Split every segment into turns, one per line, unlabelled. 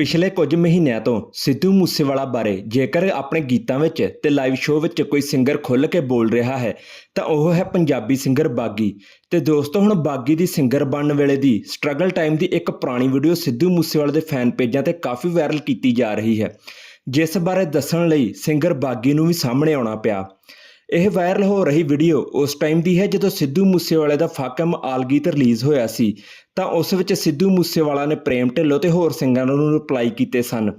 ਪਿਛਲੇ ਕੁਝ ਮਹੀਨਿਆਂ ਤੋਂ ਸਿੱਧੂ ਮੂਸੇਵਾਲਾ ਬਾਰੇ ਜੇਕਰ ਆਪਣੇ ਗੀਤਾਂ ਵਿੱਚ ਤੇ ਲਾਈਵ ਸ਼ੋਅ ਵਿੱਚ ਕੋਈ ਸਿੰਗਰ ਖੁੱਲ੍ਹ ਕੇ ਬੋਲ ਰਿਹਾ ਹੈ, ਤਾਂ ਉਹ ਹੈ ਪੰਜਾਬੀ ਸਿੰਗਰ ਬਾਗੀ। ਤੇ ਦੋਸਤੋ, ਹੁਣ ਬਾਗੀ ਦੀ ਸਿੰਗਰ ਬਣਨ ਵੇਲੇ ਦੀ ਸਟਰਗਲ ਟਾਈਮ ਦੀ ਇੱਕ ਪੁਰਾਣੀ ਵੀਡੀਓ ਸਿੱਧੂ ਮੂਸੇਵਾਲੇ ਦੇ ਫੈਨ ਪੇਜਾਂ ਤੇ ਕਾਫੀ ਵਾਇਰਲ ਕੀਤੀ ਜਾ ਰਹੀ ਹੈ, ਜਿਸ ਬਾਰੇ ਦੱਸਣ ਲਈ ਸਿੰਗਰ ਬਾਗੀ ਨੂੰ ਵੀ ਸਾਹਮਣੇ ਆਉਣਾ ਪਿਆ। ਇਹ ਵਾਇਰਲ ਹੋ ਰਹੀ ਵੀਡੀਓ ਉਸ ਟਾਈਮ ਦੀ ਹੈ ਜਦੋਂ ਸਿੱਧੂ ਮੂਸੇਵਾਲੇ ਦਾ ਫਾਕਮ ਆਲਗੀਤ ਰਿਲੀਜ਼ ਹੋਇਆ ਸੀ। ਤਾਂ ਉਸ ਵਿੱਚ ਸਿੱਧੂ ਮੂਸੇਵਾਲਾ ਨੇ ਪ੍ਰੇਮ ਢਿੱਲੋਂ ਤੇ ਹੋਰ ਸਿੰਗਰਾਂ ਨੂੰ ਰਿਪਲਾਈ ਕੀਤੇ ਸਨ।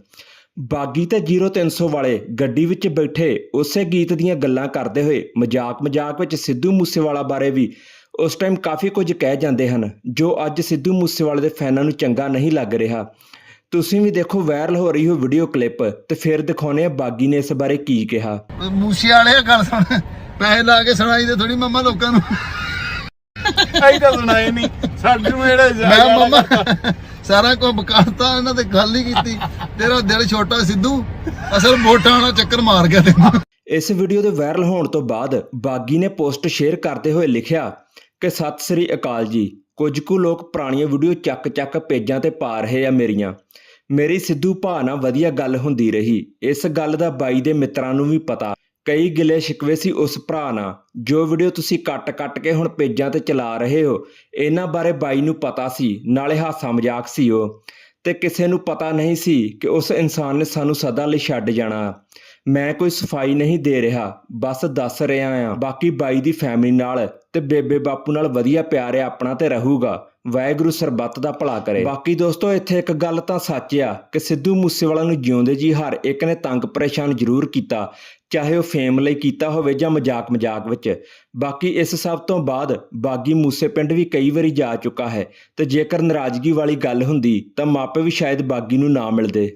ਬਾਗੀ ਤੇ 0300 ਵਾਲੇ ਗੱਡੀ ਵਿੱਚ ਬੈਠੇ ਉਸੇ ਗੀਤ ਦੀਆਂ ਗੱਲਾਂ ਕਰਦੇ ਹੋਏ ਮਜ਼ਾਕ ਮਜ਼ਾਕ ਵਿੱਚ ਸਿੱਧੂ ਮੂਸੇਵਾਲਾ ਬਾਰੇ ਵੀ ਉਸ ਟਾਈਮ ਕਾਫੀ ਕੁਝ ਕਹਿ ਜਾਂਦੇ ਹਨ, ਜੋ ਅੱਜ ਸਿੱਧੂ ਮੂਸੇਵਾਲੇ ਦੇ ਫੈਨਾਂ ਨੂੰ ਚੰਗਾ ਨਹੀਂ ਲੱਗ ਰਿਹਾ। ਤੁਸੀਂ ਵੀ ਦੇਖੋ ਵਾਇਰਲ ਹੋ ਰਹੀ ਹੋ ਵੀਡੀਓ ਕਲਿੱਪ ਤੇ ਫਿਰ ਦਿਖਾਉਨੇ ਆ ਬਾਗੀ ਨੇ ਇਸ ਬਾਰੇ ਕੀ ਕਿਹਾ।
ਮੂਸੇ ਵਾਲੇ ਆ ਗੱਲ ਸੁਣ। ਪੈਸੇ ਲਾ ਕੇ ਸੁਣਾਈ ਦੇ ਥੋੜੀ ਮੰਮਾ ਲੋਕਾਂ ਨੂੰ।
ਆਈ ਤਾਂ ਸੁਣਾਏ ਨਹੀਂ ਸਾਡੇ ਨੂੰ ਜਿਹੜਾ
ਮੈਂ ਮੰਮਾ ਸਾਰਾ ਕੁਝ ਬਕਾਤਾ ਇਹਨਾਂ ਤੇ ਗੱਲ ਹੀ ਕੀਤੀ। ਤੇਰਾ ਦਿਲ ਛੋਟਾ ਸਿੱਧੂ ਅਸਲ ਵੋਟਾਂ ਵਾਲਾ ਚੱਕਰ ਮਾਰ ਗਿਆ ਤੈਨੂੰ।
ਇਸ ਵੀਡੀਓ ਦੇ ਵਾਇਰਲ ਹੋਣ ਤੋਂ ਬਾਅਦ ਬਾਗੀ ਨੇ ਪੋਸਟ ਸ਼ੇਅਰ ਕਰਦੇ ਹੋਏ ਲਿਖਿਆ ਕਿ ਸਤਿ ਸ੍ਰੀ ਅਕਾਲ ਜੀ। ਕੁਝ ਕੁ ਲੋਕ ਪੁਰਾਣੀਆਂ ਵੀਡੀਓ ਚੱਕ ਚੱਕ ਪੇਜਾਂ ਤੇ ਪਾ ਰਹੇ ਆ ਮੇਰੀਆਂ। ਮੇਰੀ ਸਿੱਧੂ ਭਾ ਨਾਲ ਵਧੀਆ ਗੱਲ ਹੁੰਦੀ ਰਹੀ। ਇਸ ਗੱਲ ਦਾ ਬਾਈ ਦੇ ਮਿੱਤਰਾਂ ਨੂੰ ਵੀ ਪਤਾ। ਕਈ ਗਿਲੇ ਸ਼ਿਕਵੇ ਸੀ ਉਸ ਭਰਾ ਨਾਲ। ਜੋ ਵੀਡੀਓ ਤੁਸੀਂ ਕੱਟ-ਕੱਟ ਕੇ ਹੁਣ ਪੇਜਾਂ ਤੇ ਚਲਾ ਰਹੇ ਹੋ, ਇਹਨਾਂ ਬਾਰੇ ਬਾਈ ਨੂੰ ਪਤਾ ਸੀ, ਨਾਲੇ ਹਾਸਾ ਮਜ਼ਾਕ ਸੀ ਉਹ। ਤੇ ਕਿਸੇ ਨੂੰ ਪਤਾ ਨਹੀਂ ਸੀ ਕਿ ਉਸ ਇਨਸਾਨ ਨੇ ਸਾਨੂੰ ਸਦਾ ਲਈ ਛੱਡ ਜਾਣਾ। ਮੈਂ ਕੋਈ ਸਫ਼ਾਈ ਨਹੀਂ ਦੇ ਰਿਹਾ, ਬਸ ਦੱਸ ਰਿਹਾ ਆ। ਬਾਕੀ ਬਾਈ ਦੀ ਫੈਮਿਲੀ ਨਾਲ ਤੇ ਬੇਬੇ ਬਾਪੂ ਨਾਲ ਵਧੀਆ ਪਿਆਰ ਹੈ, ਆਪਣਾ ਤੇ ਰਹੂਗਾ। ਵਾਹਿਗੁਰੂ ਸਰਬੱਤ ਦਾ ਭਲਾ ਕਰੇ। ਬਾਕੀ ਦੋਸਤੋ, ਇੱਥੇ ਇੱਕ ਗੱਲ ਤਾਂ ਸੱਚ ਆ ਕਿ ਸਿੱਧੂ ਮੂਸੇਵਾਲਾ ਨੂੰ ਜਿਉਂਦੇ ਜੀ ਹਰ ਇੱਕ ਨੇ ਤੰਗ ਪਰੇਸ਼ਾਨ ਜ਼ਰੂਰ ਕੀਤਾ, ਚਾਹੇ ਉਹ ਫੇਮ ਲਈ ਕੀਤਾ ਹੋਵੇ ਜਾਂ ਮਜ਼ਾਕ ਮਜ਼ਾਕ ਵਿੱਚ। ਬਾਕੀ ਇਸ ਸਭ ਤੋਂ ਬਾਅਦ ਬਾਗੀ ਮੂਸੇ ਪਿੰਡ ਵੀ ਕਈ ਵਾਰੀ ਜਾ ਚੁੱਕਾ ਹੈ ਤੇ ਜੇਕਰ ਨਾਰਾਜ਼ਗੀ ਵਾਲੀ ਗੱਲ ਹੁੰਦੀ ਤਾਂ ਮਾਪੇ ਵੀ ਸ਼ਾਇਦ ਬਾਗੀ ਨੂੰ ਨਾ ਮਿਲਦੇ।